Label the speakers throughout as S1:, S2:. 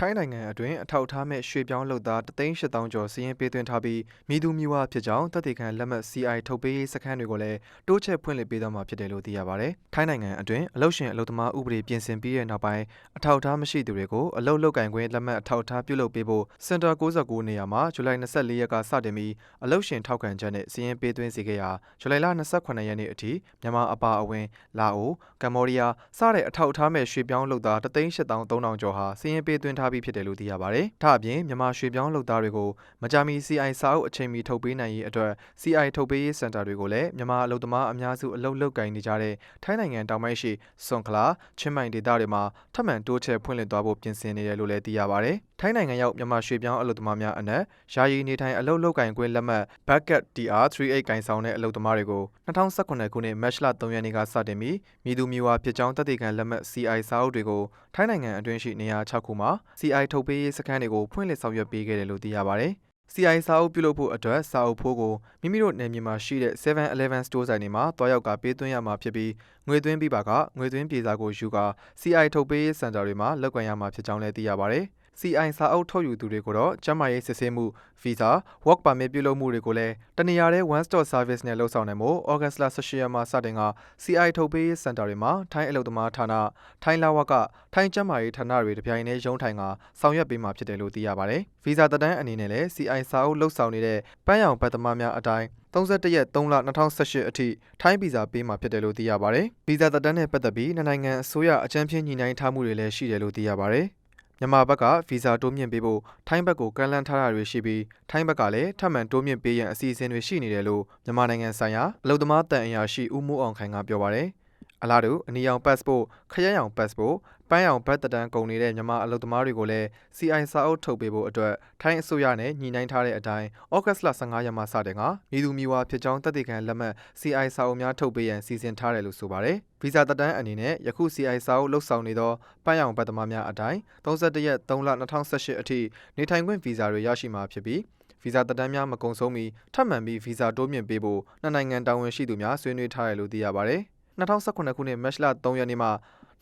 S1: ထိုင်းနိုင်ငံအတွင်းအထောက်အထားမဲ့ရွှေပြောင်းလုပ်သား38000ကျော်စီးရင်ပေးသွင်းထားပြီးမိသူမျိုးဝဖြစ်ကြောင်းတပ်တေခံလက်မှတ် CI ထုတ်ပေးရေးစခန်းတွေကိုလည်းတိုးချဲ့ဖွင့်လှစ်ပေးသွားမှာဖြစ်တယ်လို့သိရပါဗျ။ထိုင်းနိုင်ငံအတွင်းအလုပ်ရှင်အလုပ်သမားဥပဒေပြင်ဆင်ပြီးတဲ့နောက်ပိုင်းအထောက်အထားမရှိသူတွေကိုအလုပ်လုပ်ကင်ခွင့်လက်မှတ်အထောက်အထားပြုလုပ်ပေးဖို့စင်တာ69နေရာမှာဇူလိုင်24ရက်ကစတင်ပြီးအလုပ်ရှင်ထောက်ခံချက်နဲ့စီးရင်ပေးသွင်းစေခဲ့ရာဇူလိုင်လ28ရက်နေ့အထိမြန်မာအပါအဝင်လာအိုကမ္ဘောဒီးယားစတဲ့အထောက်အထားမဲ့ရွှေပြောင်းလုပ်သား38300ကျော်ဟာစီးရင်ပေးသွင်းထားပြီးဖြစ်တယ်လို့သိရပါတယ်။ဒါ့အပြင်မြန်မာရွှေပြောင်းလုပ်သားတွေကိုမကြာမီ CI စာအုပ်အချိန်မီထုတ်ပေးနိုင်ရေးအတွက် CI ထုတ်ပေးရေးစင်တာတွေကိုလည်းမြန်မာအလုပ်သမားအများစုအလုပ်လုပ်ကိုင်နေကြတဲ့ထိုင်းနိုင်ငံတောင်ပိုင်းရှိစွန်ခလာချင်းမိုင်ဒေသတွေမှာထပ်မံတိုးချဲ့ဖွင့်လှစ်သွားဖို့ပြင်ဆင်နေတယ်လို့လည်းသိရပါတယ်။ ထိုင်းနိုင်ငံရောက်မြန်မာရွှေပြောင်းအလုပ်သမားများအနက်ယာယီနေထိုင်အလုပ်လုပ်ကိုင်ခွင့်လက်မှတ် Bucket DR38 ကင်ဆောင်တဲ့အလုပ်သမားတွေကို2018ခုနှစ်မတ်လ3ရက်နေ့ကစတင်ပြီးမြည်သူမြည်ဝါဖြစ်ကြောင်းတပ်တေခံလက်မှတ် CI စာအုပ်တွေကိုထိုင်းနိုင်ငံအတွင်းရှိနေရာ6ခုမှာ CI ထုတ်ပေးရေးစခန်းတွေကိုဖွင့်လှစ်ဆောင်ရွက်ပေးခဲ့တယ်လို့သိရပါတယ်။ CI စာအုပ်ပြုလုပ်ဖို့အတွက်စာအုပ်ဖိုးကိုမိမိတို့နယ်မြေမှာရှိတဲ့ 7-Eleven store ဆိုင်တွေမှာတွားရောက်ကပေးသွင်းရမှာဖြစ်ပြီးငွေသွင်းပြီးပါကငွေသွင်းပြေစာကိုယူကာ CI ထုတ်ပေးရေးစင်တာတွေမှာလောက်ကန်ရမှာဖြစ်ကြောင်းလည်းသိရပါတယ်။ CI စာအုပ်ထုတ်ယူသူတွေကိုတော့ကျန်းမာရေးစစ်ဆေးမှု Visa Work Permit ပြုလုပ်မှုတွေကိုလည်းတနေရာတဲ့ One Stop Service နဲ့လုပ်ဆောင်နိုင်မှုဩဂတ်စ်လ18ရက်မှစတင်က CI ထုတ်ပေးရေးစင်တာတွေမှာထိုင်းအလုပ်သမားဌာနထိုင်းလာဝကထိုင်းကျန်းမာရေးဌာနတွေတပြိုင်တည်းရုံးထိုင်ကဆောင်ရွက်ပေးမှာဖြစ်တယ်လို့သိရပါတယ်။ Visa တက်တန်းအနေနဲ့လည်း CI စာအုပ်လုပ်ဆောင်နေတဲ့ပန်းရောင်ဘတ်သမားများအတိုင်း31ရက်3လ2018အထိထိုင်းဗီဇာပေးမှာဖြစ်တယ်လို့သိရပါတယ်။ဗီဇာတက်တန်းနဲ့ပတ်သက်ပြီးနှစ်နိုင်ငံအစိုးရအကြံဖြင့်ညှိနှိုင်းထားမှုတွေလည်းရှိတယ်လို့သိရပါတယ်။ မြန်မာဘက်ကဗီဇာတိုးမြင့်ပေးဖို့ထိုင်းဘက်ကိုကမ်းလှမ်းထားတာတွေရှိပြီးထိုင်းဘက်ကလည်းထပ်မံတိုးမြင့်ပေးရန်အစီအစဉ်တွေရှိနေတယ်လို့မြန်မာနိုင်ငံဆိုင်ရာအလုပ်သမားတန်အရာရှိဦးမိုးအောင်ခိုင်ကပြောပါတယ်။ အလားတူအနီရောင် passport ခရက်ရောင် passport ပန်းရောင်ဘတ်တတန်းကုန်နေတဲ့မြန်မာအလုပ်သမားတွေကိုလည်း CI စာအုပ်ထုတ်ပေးဖို့အတွက်ထိုင်းအစိုးရနဲ့ညှိနှိုင်းထားတဲ့အတိုင်းဩဂတ်စ်လ15ရက်မှစတင်ကမြေသူမြေဝါဖြစ်ကြောင်းတပ်တေခံလက်မှတ် CI စာအုပ်များထုတ်ပေးရန်စီစဉ်ထားတယ်လို့ဆိုပါတယ်။ဗီဇာတက်တန်းအနေနဲ့ယခု CI စာအုပ်လှုပ်ဆောင်နေသောပန်းရောင်ဘတ်သမားများအတိုင်း31ရက်3လ2018အထိနေထိုင်ခွင့်ဗီဇာတွေရရှိမှာဖြစ်ပြီးဗီဇာတက်တန်းများမကုန်ဆုံးမီထပ်မံပြီးဗီဇာတိုးမြင့်ပေးဖို့နှစ်နိုင်ငံတာဝန်ရှိသူများဆွေးနွေးထားတယ်လို့သိရပါတယ်။ 2018ခုနှစ်မတ်လ3ရက်နေ့မှ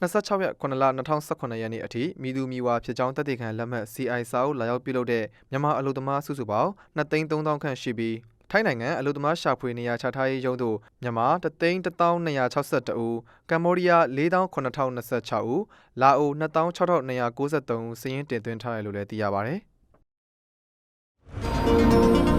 S1: 26ရက်9လ2018ရက်နေ့အထိမိသူမိဝါဖြစ်ကြောင်းတက်တေခံလက်မှတ် CI စာအုပ်လာရောက်ပြုလုပ်တဲ့မြန်မာအလုပ်သမားစုစုပေါင်း2,300ခန့်ရှိပြီးထိုင်းနိုင်ငံအလုပ်သမားရှာဖွေနေရာချထားရေးရုံးတို့မြန်မာ3,1262ဦးကမ္ဘောဒီးယား4,9026ဦးလာအို2,6293ဦးစာရင်းတင်သွင်းထားတယ်လို့လည်းသိရပါဗျ။